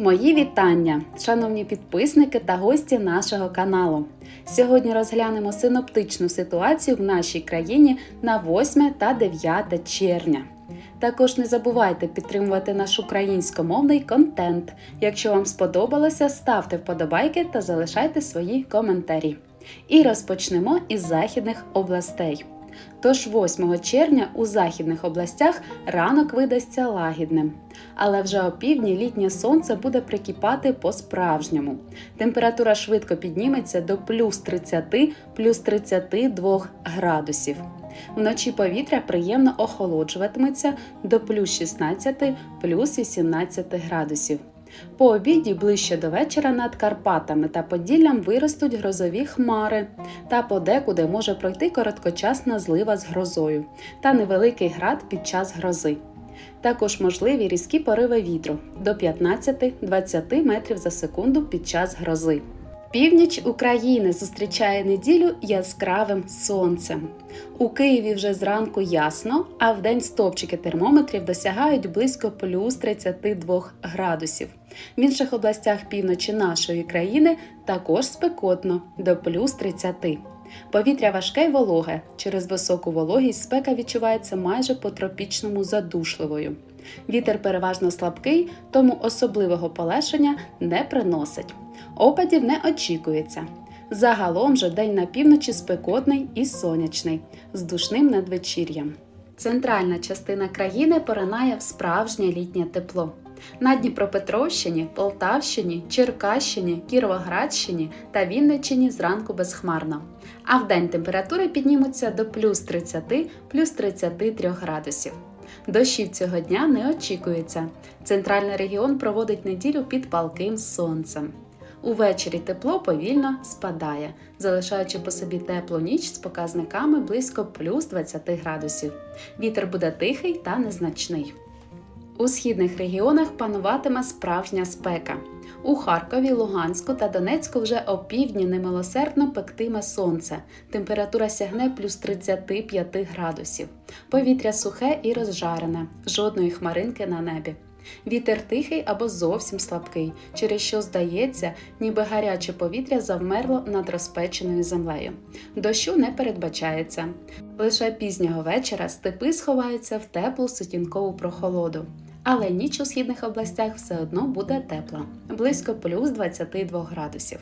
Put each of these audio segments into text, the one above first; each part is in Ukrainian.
Мої вітання, шановні підписники та гості нашого каналу. Сьогодні розглянемо синоптичну ситуацію в нашій країні на 8 та 9 червня. Також не забувайте підтримувати наш українськомовний контент. Якщо вам сподобалося, ставте вподобайки та залишайте свої коментарі. І розпочнемо із західних областей. Тож 8 червня у західних областях ранок видасться лагідним. Але вже опівдні літнє сонце буде прикипати по-справжньому. Температура швидко підніметься до плюс 30 плюс 32 градусів. Вночі повітря приємно охолоджуватиметься до плюс 16 плюс 18 градусів. По обіді ближче до вечора над Карпатами та Поділлям виростуть грозові хмари, та подекуди може пройти короткочасна злива з грозою та невеликий град під час грози. Також можливі різкі пориви вітру до 15-20 метрів за секунду під час грози. Північ України зустрічає неділю яскравим сонцем. У Києві вже зранку ясно, а вдень стопчики термометрів досягають близько плюс 32 градусів. В інших областях півночі нашої країни також спекотно до плюс 30. Повітря важке й вологе. Через високу вологість спека відчувається майже по тропічному задушливою. Вітер переважно слабкий, тому особливого полегшення не приносить. Опадів не очікується. Загалом же день на півночі спекотний і сонячний, з душним надвечір'ям. Центральна частина країни поринає в справжнє літнє тепло. На Дніпропетровщині, Полтавщині, Черкащині, Кіровоградщині та Вінниччині зранку безхмарно. А вдень температури піднімуться до плюс 30 плюс 33 градусів. Дощів цього дня не очікується. Центральний регіон проводить неділю під палким сонцем. Увечері тепло повільно спадає, залишаючи по собі теплу ніч з показниками близько плюс 20 градусів. Вітер буде тихий та незначний. У східних регіонах пануватиме справжня спека. У Харкові, Луганську та Донецьку вже опівдні немилосердно пектиме сонце. Температура сягне плюс 35 градусів. Повітря сухе і розжарене, жодної хмаринки на небі. Вітер тихий або зовсім слабкий, через що здається, ніби гаряче повітря завмерло над розпеченою землею. Дощу не передбачається. Лише пізнього вечора степи сховаються в теплу сутінкову прохолоду. Але ніч у східних областях все одно буде тепла близько плюс 22 градусів.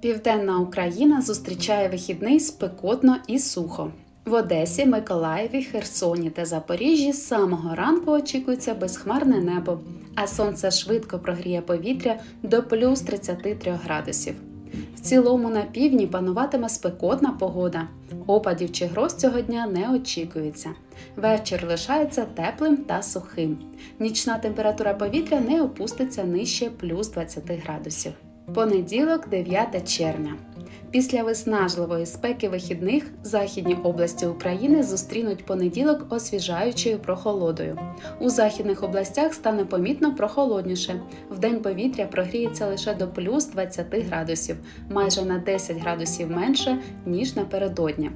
Південна Україна зустрічає вихідний спекотно і сухо. В Одесі, Миколаєві, Херсоні та Запоріжжі з самого ранку очікується безхмарне небо, а сонце швидко прогріє повітря до плюс 33 градусів. В цілому на півдні пануватиме спекотна погода. Опадів чи гроз цього дня не очікується. Вечір лишається теплим та сухим. Нічна температура повітря не опуститься нижче плюс 20 градусів. Понеділок, 9 червня. Після виснажливої спеки вихідних західні області України зустрінуть понеділок освіжаючою прохолодою. У західних областях стане помітно прохолодніше. Вдень повітря прогріється лише до плюс 20 градусів, майже на 10 градусів менше, ніж напередодні.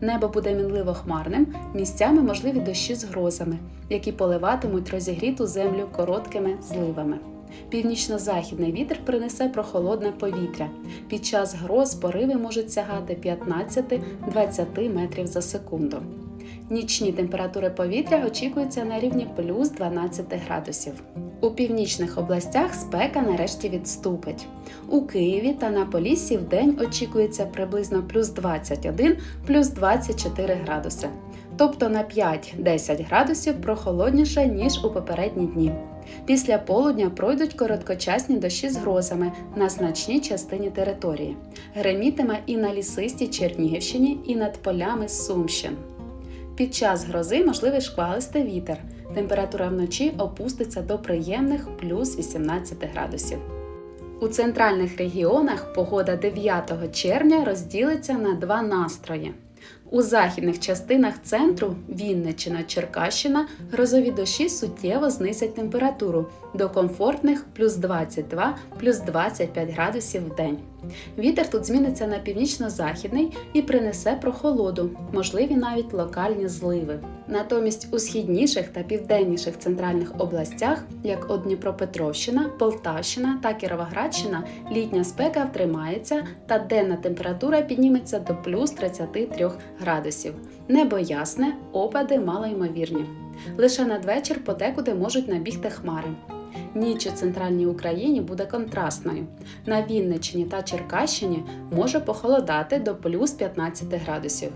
Небо буде мінливо хмарним, місцями можливі дощі з грозами, які поливатимуть розігріту землю короткими зливами. Північно-західний вітер принесе прохолодне повітря. Під час гроз пориви можуть сягати 15-20 метрів за секунду. Нічні температури повітря очікуються на рівні плюс 12 градусів. У північних областях спека нарешті відступить. У Києві та на Поліссі в день очікується приблизно плюс 21 плюс 24 градуси, тобто на 5-10 градусів прохолодніше, ніж у попередні дні. Після полудня пройдуть короткочасні дощі з грозами на значній частині території. Гремітиме і на лісистій Чернігівщині, і над полями Сумщин. Під час грози можливий шквалистий вітер. Температура вночі опуститься до приємних плюс 18 градусів. У центральних регіонах погода 9 червня розділиться на два настрої. У західних частинах центру Вінниччина, Черкащина грозові дощі суттєво знизять температуру до комфортних плюс 22 плюс 25 градусів в день. Вітер тут зміниться на північно-західний і принесе прохолоду, можливі навіть локальні зливи. Натомість у східніших та південніших центральних областях, як от Дніпропетровщина, Полтавщина та Кіровоградщина, літня спека втримається та денна температура підніметься до плюс 33 градусів. Небо ясне, опади малоймовірні. Лише надвечір подекуди можуть набігти хмари. Ніч у центральній Україні буде контрастною. На Вінниччині та Черкащині може похолодати до плюс 15 градусів.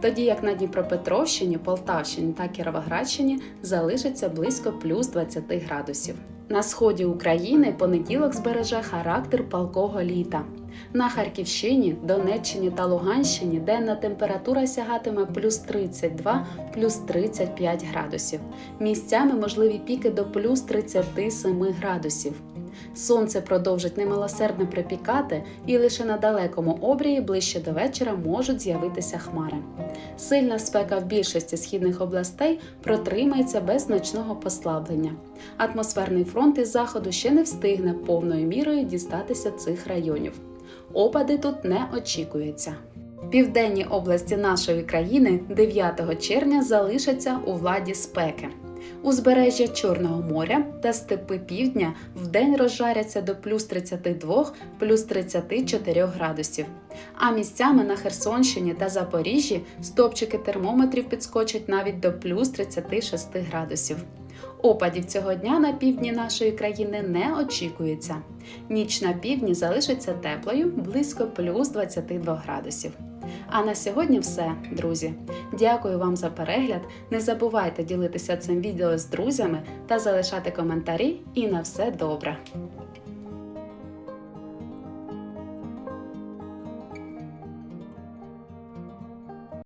Тоді як на Дніпропетровщині, Полтавщині та Кіровоградщині залишиться близько плюс 20 градусів. На сході України понеділок збереже характер палкого літа. На Харківщині, Донеччині та Луганщині денна температура сягатиме плюс 32, плюс 35 градусів. Місцями можливі піки до плюс 37 градусів. Сонце продовжить немилосердно припікати, і лише на далекому обрії ближче до вечора можуть з'явитися хмари. Сильна спека в більшості східних областей протримається без значного послаблення. Атмосферний фронт із заходу ще не встигне повною мірою дістатися цих районів. Опади тут не очікуються. Південні області нашої країни 9 червня залишаться у владі спеки. Узбережжя Чорного моря та степи півдня вдень розжаряться до плюс 32, плюс 34 градусів. А місцями на Херсонщині та Запоріжжі стопчики термометрів підскочать навіть до плюс 36 градусів. Опадів цього дня на півдні нашої країни не очікується. Ніч на півдні залишиться теплою близько плюс 22 градусів. А на сьогодні все, друзі. Дякую вам за перегляд. Не забувайте ділитися цим відео з друзями та залишати коментарі. І на все добре!